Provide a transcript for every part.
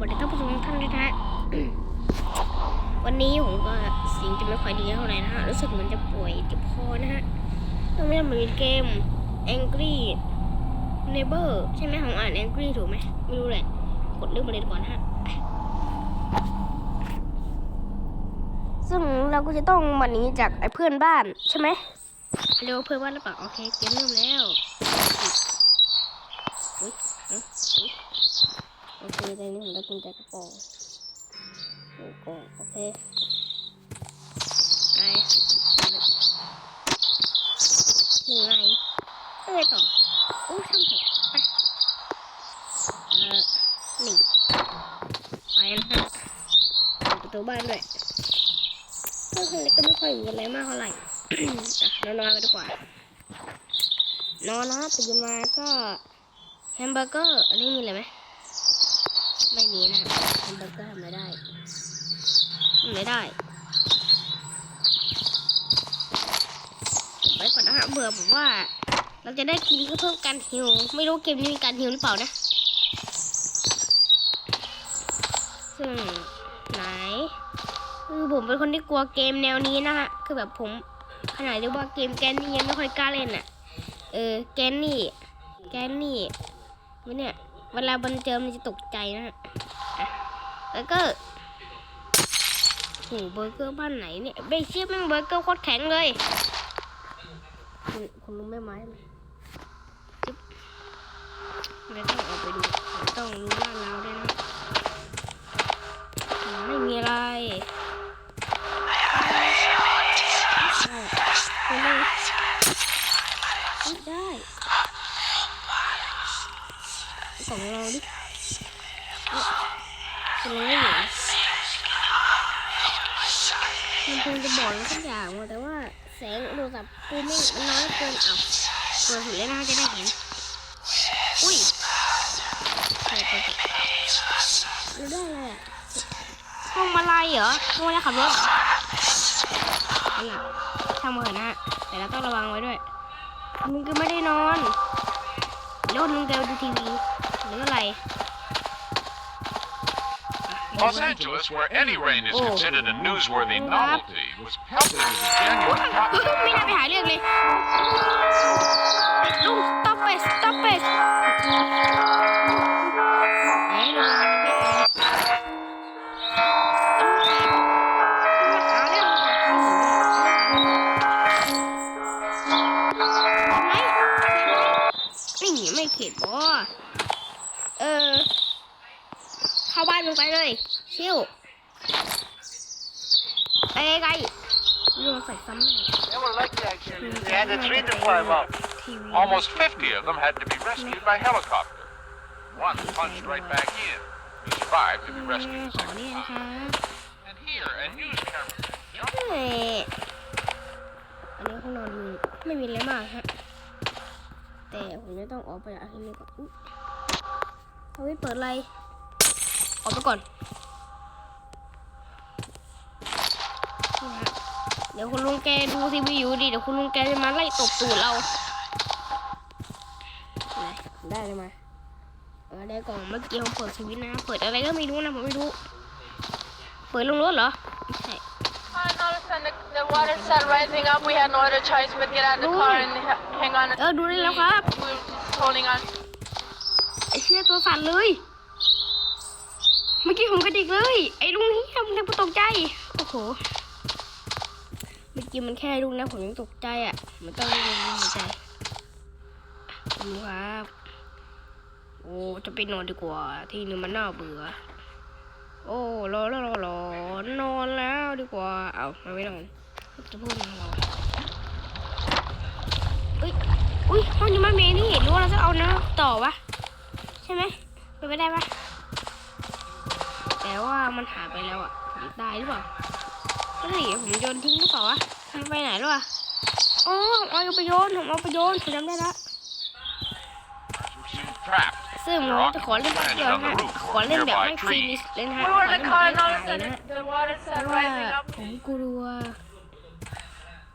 วัสดีท่านผู้ชมทุกท่านด้วยนะฮะวันนี้ผมก็เสียงจะไม่ค่อยดีเท่าไหร่นะฮะรู้สึกเหมือนจะป่วยเจ็บคอนะฮะต้องไม่ทำเหมือนเกม Angry Neighbor ใช่ไหมผมอ่าน Angry ถูกไหมไม่รู้เลยกดเรื่องมาเลยก่อนฮะซึ่งเราก็จะต้องมาหนีจากไอ้เพื่อนบ้านใช่ไหมเร็วเพื่อนบ้านหรือเปล่าโอเคเกมเริ่มแล้วอุ๊ยอุ๊ยอุ๊ย โอเคตอนนี้ผมได้กุญแจกระป๋องโอ้กล่องโอเคไปหนึ่งไงเอ้ยต่อโอ้ช่างเถอะไปเออหนึ่งไปนะฮะเปิดประตูบ้านด้วยเพื่อนคนเล็กก็ไม่ค่อยมีอะไรมากเท่าไหร่อะนอนๆไปดีกว่านอนนะตื่นมาก็แฮมเบอร์เกอร์อันนี้มีอะไรไหม ไม่มีนะแฮมเบอร์เกอร์ทำไม่ได้ ไม่ได้ผมไปก่อนนะฮะเบื่อผมว่า เราจะได้กินเพื่อเพิ่มการหิว ไม่รู้เกมนี้มีการหิวหรือเปล่านะ ซึ่งไหนคือผมเป็นคนที่กลัวเกมแนวนี้นะฮะ คือแบบผมขนาดเรียกว่าเกมแกนนี่ยังไม่ค่อยกล้าเล่นอะ เออ แกนนี่ แกนนี่ไมันเนี่ย เวลาบันเจอมันจะตกใจนะฮะอะแล้วก็โหเบอร์เกอร์บ้านไหนเนี่ยเบเชียแม่งเบอร์เกอร์โคตรแข็งเลยคุณคุณรู้ไหมไหมจิ๊บเราต้องออกไปดูเราต้องรู้ว่าเราด้วยนะอ่าไม่มีอะไร ไปเลยอุ๊ยได้ ของเราดิเป็นไรเหรอมันคงจะบอกอะไรสักอย่างว่ะแต่ว่าแสงโทรศัพท์กูไม่มันน้อยเกินเอาเปิดสุดเลยนะจะได้เห็น อุ้ยเปิดเปิดเปิดเราได้อะไรอะห้องมาลายเหรอห้องมาลายขับรถเหรอนั่นน่ะทำเถอะนะแต่เราต้องระวังไว้ด้วยมึงก็ไม่ได้นอนแล้วมึงก็ดูทีวี หรืออะไร Los Angeles, where any rain is Oh. considered a newsworthy novelty, was pelted with a genuine drop ไม่น่าไปหาเรื่องเลยลุง stop it stop it ไหนลุงมาหาเรื่องไหนนี่ไม่เข็ดบ่ เออ เข้าบ้านมึงไปเลยชิวไปไกลๆเรื่องใส่ซ้ำแม่ They were like that, actually. They had a tree to climb up. ทีวี Almost 50 of them had to be rescued by helicopter. One plunged right back in. He survived to be ขอ rescued a นี่ second นะคะ time. And here, a news cameraman jumped เฮ้ยอันนี้ห้องนอนมีไม่มีอะไรมากฮะ แต่ผมจะต้องออกไปจากที่นี่ก่อนอุ๊ย เอาไว้เปิดอะไร ออกไปก่อนนี่ฮะเดี๋ยวคุณลุงแกดูทีวีอยู่ดิ เดี๋ยวคุณลุงแกจะมาไล่ตบตูดเราไหนได้เลยมาเออได้กล่องเมื่อกี้ผมเปิดสวิตช์นะ เปิดอะไรก็ไม่รู้นะผมไม่รู้ เปิดลงรถเหรอไม่ใช่ And all of a sudden, the, the water started rising up. We had no other choice but get out of the car and ha- hang on. เออดูได้แล้วครับ We were just holding on. เชี่ยตัวสั่นเลย เมื่อกี้ผมกระดิกเลย ไอ้ลุงเฮียมันยังตกใจ โอ้โห เมื่อกี้มันแค่ลุงนะผมยังตกใจอะ มันต้องลุงหัวใจดูครับ โอ้ จะไปนอนดีกว่า ที่นี่มันน่าเบื่อ โอ้รอรอรอรอนอนแล้วดีกว่า เอามาไม่นอน จะพูดอะไรเราอุ้ยอุ้ยห้องนี้มันมีนี่รู้ว่าเราจะเอานื้อต่อวะ ใช่ไหมเป็นไปได้ปะแต่ว่ามันหายไปแล้วอะตายหรือเปล่าเฮ้ยผมโยนทิ้งหรือเปล่าวะมันไปไหนแล้วอะอ๋อเอาไปโยนผมเอาไปโยนผมจำได้ละซึ่งผมจะขอเล่นแป๊บเดียวนะขอเล่นแบบไม่ฟินิชเลยนะฮะ We ขอ were เล่นแบบไม่ and all of ตายนะ sudden, ฮะเพราะว่าผมกลัว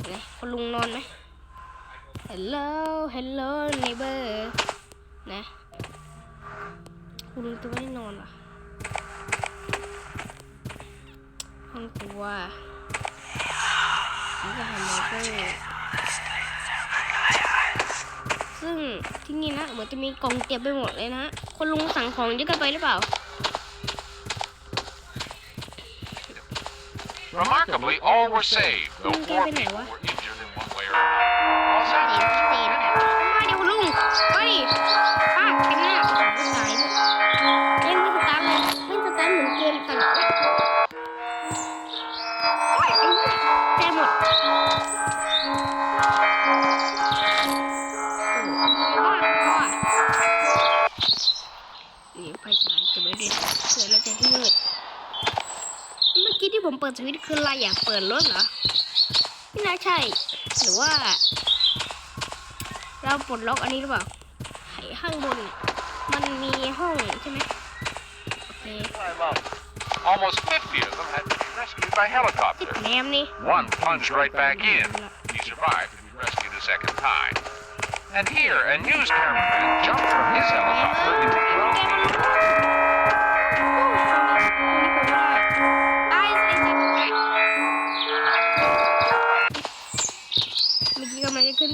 ไหนคุณลุงนอนไหม Hello Hello neighbor นะ คุณตัวไม่นอนอะห้องตัวนี่จะทำมาเพื่อซึ่งที่นี่นะ เหมือนจะมีกองเตียบไปหมดเลยนะ คนลุงสั่งของเยอะเกินไปหรือเปล่า Remarkably, all were saved, though four people were injured in one way or another. ผมเปิดสวิตช์คืออะไรอยากเปิดรถเหรอไม่น่าใช่ หรือว่า เราปลดล็อกอันนี้หรือเปล่าไขข้างบน มันมีห้องใช่ไหมโอเค Climb up. Almost 50 of them had to be rescued by ติด helicopter. แนมนี่ One plunged right back in. He survived to be rescued a second time. And here, a news cameraman jumped from his helicopter into 12 feet.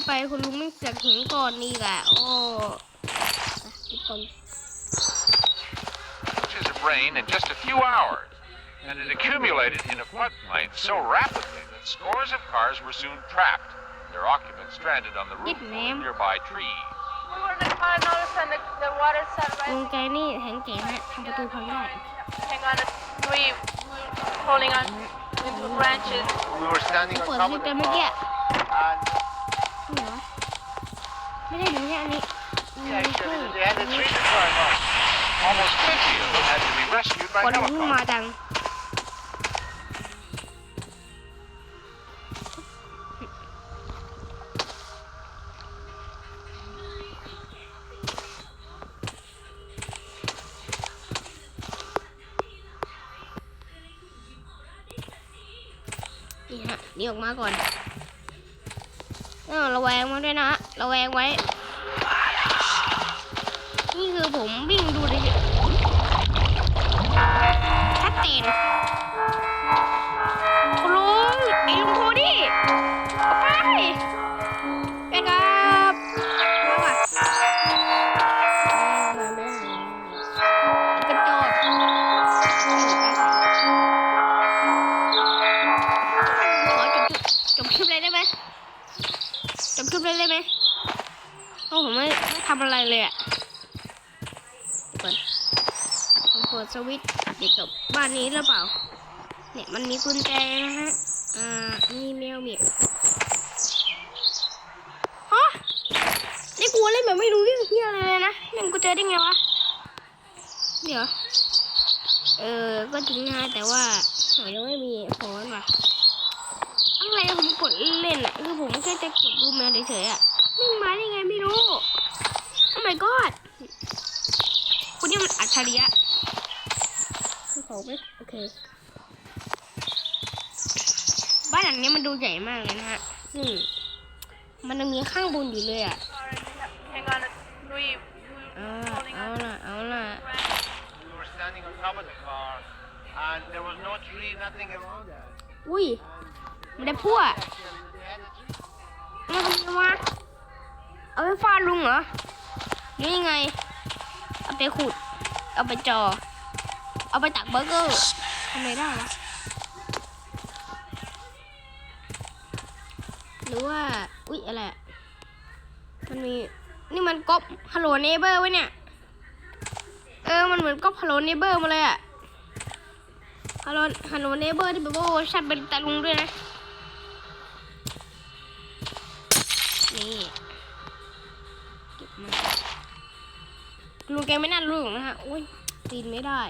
ไปคุณลุงไม่เสือกเห็นก่อนนี่แหละโอ้ติดก่อน inches of rain in just a few hours, and it accumulated in a floodplain so rapidly that scores of cars were soon trapped, their occupants stranded on the roof of ma'am. nearby trees. We were in the car and all of a sudden the, the water started ลุง rising. แกนี่แข็งแกร่งฮะทำประตูพังได้ Hang on, we we were holding on into branches. We were standing เปิ on ด top ลิ of ฟต์ the ไปเมื่อกี้ car, and เหรอ ไม่ได้ดูแค่อันนี้มี yeah, เครื่อง actually, they had a tree to climb up. Almost 50 of them had to be rescued by คนพุ่งมา helicopter. จังนี่ฮะหนี่ออกมาก่อนเออระแวงมาด้วยนะฮะระแวงไว้ นี่คือผมวิ่งดูดิชัดเจน ปิดสวิตช์เด็กกับบ้านนี้หรือเปล่า เนี่ยมันมีกุญแจนะฮะ อ่านี่แมวเมียฮะนี่กลัวเล่นแบบไม่รู้เรื่องเฮียอะไรเลยนะนั่กูเจอได้ไงวะ เดี๋ยว เออ ก็จริงนะแต่ว่าผมยังไม่มีโฟนว่ะอะไรผมกดเล่นอะคือผมแค่จะกดดูแมวเฉยๆอะวิ่มาได้ไงไม่รู้โอ้ my god คุณนี่มันอัจฉริยะ ของไม่โอเค บ้านหลังนี้มันดูใหญ่มากเลยนะฮะซึ่งมันยังมีข้างบนอยู่เลยอะ Hang on, we we เอา were ล่ะ holding เอา on ล่ะ เอาล่ะ branches. we were standing on top of the car, and there was no tree, nothing around us. อุ้ยไม่ได้พั่ว Actually, they had a tree. เอามาทำไมวะเอาไปฟาดลุงเหรอหรือยังไง เอาไปขุด เอาไปจอ เอาไปตักเบอร์เกอร์ทำไมได้วะหรือว่า อุ๊ย อะไรมันมี นี่มันก๊อปฮัลโหลเนเบอร์ไว้เนี่ย เออ มันเหมือนก๊อปฮัลโหลเนเบอร์มาเลยอะฮัลโหลฮัลโหลเนเบอร์ที่แบบว่าเวอร์ชันเป็นตาลุงด้วยนะ นี่เก็บมาลุงแกไม่น่ารู้หรอกนะฮะ อุ้ยปีนไม่ได้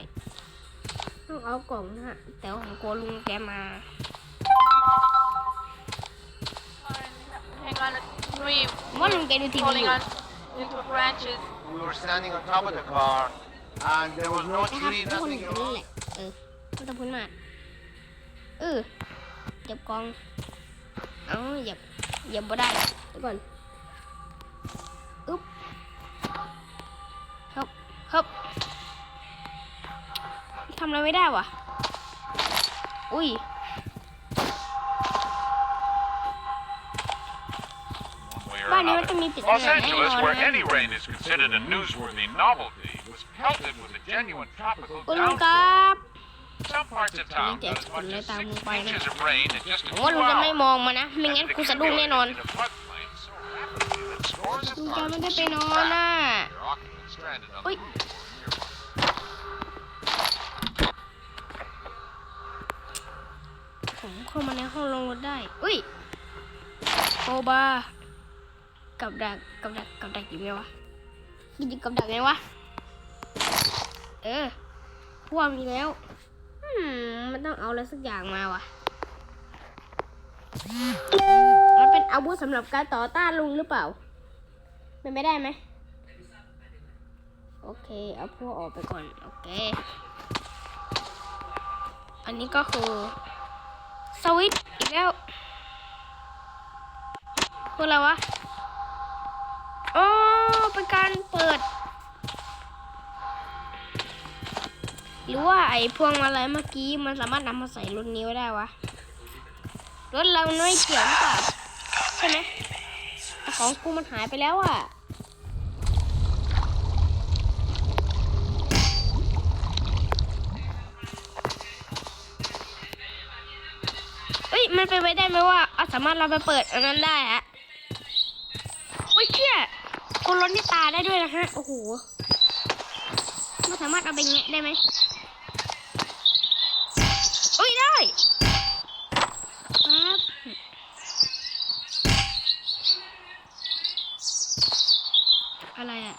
ต้องเอากล่องนะฮะ แต่ว่าผมกลัวลุงแกมา Hang on, we ว่าลุงแกดูทีวี holding อยู่ on into branches. We were standing on top of the car, and there was no นะครับ tree, ทุกคน nothing อยู่นี่ around แหละ เออไม่ต้องพูดมากเออเก็บกล่อง เอาอย่าอย่าบ่ได้เดี๋ยวก่อน อึ๊บฮึบำอะไรไม่ได้วะอุ้ย One way or Bani, another. what do you mean, Los Peter? Angeles, Hang on, where hang any rain is considered a newsworthy novelty, was pelted with a genuine tropical คุณลุงค downpour. รับ Some parts of town Ini got as much dia as tamu six paling. inches of rain in just a ผม few ว่าลุงจะไม่ hours. มองมานะ ไม่งั้น And กูสะดุ้งแน่นอน accumulated in a floodplain so rapidly that scores of ลุงจะ cars ไม่ were ได้ไป soon นอนน่ะ trapped, their occupants stranded on the Oi. roofs nearby. โคบากับดักกับดักกับดักอยู่ไงวะยิงกับดักไงวะ เออพวกมีแล้วมันต้องเอาอะไรสักอย่างมาวะมันเป็นอาวุธสำหรับการต่อต้านลุงหรือเปล่าเป็นไม่ได้ไหมโอเค เอาพวกออกไปก่อน โอเค อันนี้ก็คือสวิตอีกแล้ว คืออะไรวะอ๋อเป็นการเปิด หรือว่าไอ้พวงมาลัยเมื่อกี้มันสามารถนำมาใส่รถนี้ไว้ได้วะ รถเราไม่เกียวหรือเปล่าใช่ไหมของกูมันหายไปแล้วอะเอ้ยมันเป็นไปได้ไหมว่าเอาสามารถเราไปเปิดอันนั้นได้ฮะ คนรถนี่ตาได้ด้วยนะฮะ โอ้โหมันสามารถเอาไปแงะได้ไหมโอ้ยได้ครับอะไรอะ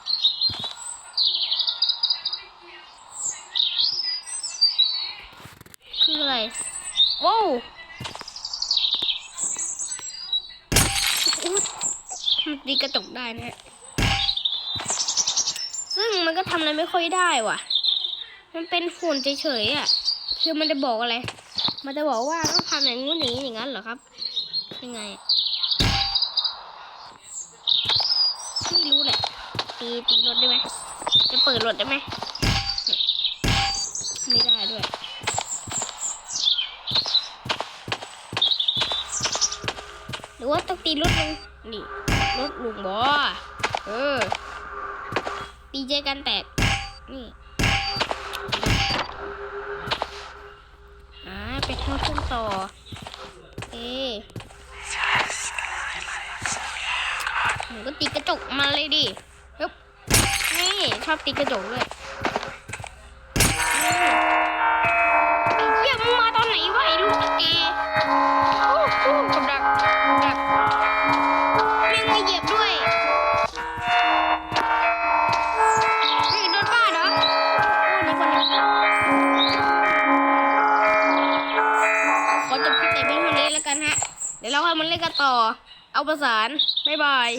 คืออะไรว้าวอุ๊ยมันตีกระจกได้นะฮะ ซึ่งมันก็ทำอะไรไม่ค่อยได้ว่ะ มันเป็นฝุ่นเฉยๆอะ คือมันจะบอกอะไร มันจะบอกว่าต้องทำอย่างงู้นอย่างนี้อย่างนั้นเหรอครับ ยังไงไม่รู้แหละ ตีตีรถได้ไหม จะเปิดรถได้ไหม ไม่ได้ด้วยหรือว่าต้องตีรถลุงนี่รถลุงบอเออ ตีเจกันแตก นี่อ่าไปเข้าขึ้นต่อเอหนูก็ตีกระจกมาเลยดิฮึบนี่ชอบตีกระจกด้วย เอาประสาน บ๊ายบาย